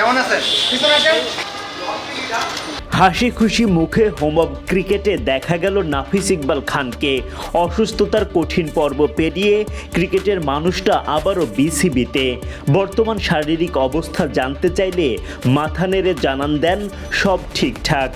কেমন আছেন? হাসি খুশি মুখে হোম অব ক্রিকেটে দেখা গেল নাফিস ইকবাল খানকে। অসুস্থতার কঠিন পর্ব পেরিয়ে ক্রিকেটের মানুষটা আবারও বিসিবিতে। বর্তমান শারীরিক অবস্থা জানতে চাইলে মাথা নেড়ে জানান দেন, সব ঠিকঠাক।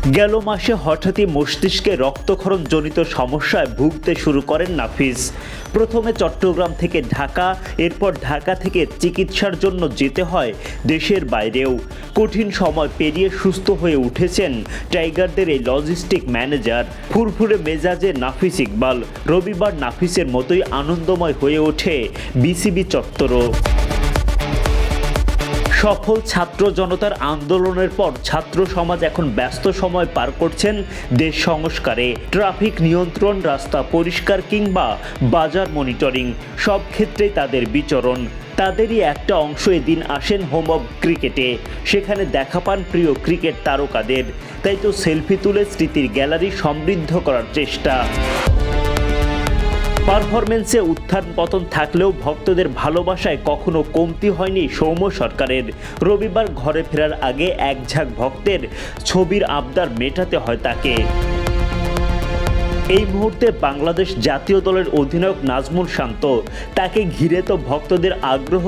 গেল মাসে হঠাৎই মস্তিষ্কে রক্তক্ষরণ জনিত সমস্যায় ভুগতে শুরু করেন নাফিস। প্রথমে চট্টগ্রাম থেকে ঢাকা, এরপর ঢাকা থেকে চিকিৎসার জন্য যেতে হয় দেশের বাইরেও। কঠিন সময় পেরিয়ে সুস্থ হয়ে উঠেছেন টাইগারদের এই লজিস্টিক ম্যানেজার। ফুরফুরে মেজাজে নাফিস ইকবাল। রবিবার নাফিসের মতোই আনন্দময় হয়ে ওঠে বিসিবি চত্বরও। সফল ছাত্র জনতার আন্দোলনের পর ছাত্র সমাজ এখন ব্যস্ত সময় পার করছেন দেশ সংস্কারে। ট্রাফিক নিয়ন্ত্রণ, রাস্তা পরিষ্কার কিংবা বাজার মনিটরিং, সব ক্ষেত্রেই তাদের বিচরণ। তাদেরই একটা অংশ এদিন আসেন হোম অব ক্রিকেটে। সেখানে দেখা পান প্রিয় ক্রিকেট তারকাদের। তাই তো সেলফি তুলে স্মৃতির গ্যালারি সমৃদ্ধ করার চেষ্টা। পারফরমেন্সে উত্থান পতন থাকলেও ভক্তদের ভালোবাসায় কখনো কমতি হয়নি সৌম্য সরকারের। রবিবার ঘরে ফেরার আগে এক ঝাঁক ভক্তের ছবির আবদার মেটাতে হয় তাকে। এই মুহূর্তে বাংলাদেশ জাতীয় দলের অধিনায়ক নাজমুল শান্ত। তাকে ঘিরে তো ভক্তদের আগ্রহ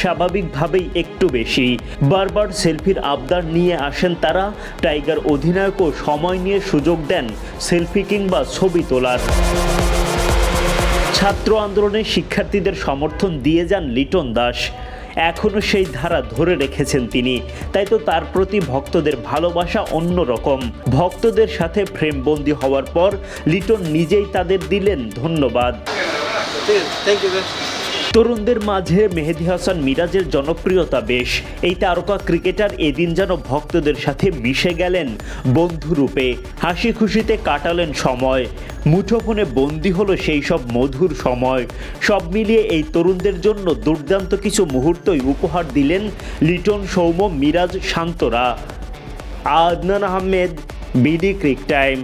স্বাভাবিকভাবেই একটু বেশি। বারবার সেলফির আবদার নিয়ে আসেন তারা। টাইগার অধিনায়কও সময় নিয়ে সুযোগ দেন সেলফি কিংবা ছবি তোলার। ছাত্র আন্দোলনে শিক্ষার্থীদের সমর্থন দিয়ে যান লিটন দাস। এখনও সেই ধারা ধরে রেখেছেন তিনি। তাই তো তার প্রতি ভক্তদের ভালোবাসা অন্য রকম ভক্তদের সাথে ফ্রেমবন্দি হওয়ার পর লিটন নিজেই তাদের দিলেন ধন্যবাদ। তরুণদের মাঝে মেহেদি হাসান মিরাজের জনপ্রিয়তা বেশ। এই তারকা ক্রিকেটার এদিন যেন ভক্তদের সাথে মিশে গেলেন বন্ধুরূপে হাসি খুশিতে কাটালেন সময়। মুঠোফোনে বন্দি হলো সেই সব মধুর সময়। সব মিলিয়ে এই তরুণদের জন্য দুর্দান্ত কিছু মুহূর্তই উপহার দিলেন Liton Soumya, Miraz শান্তরা। Adnan Ahmed, BD cric time.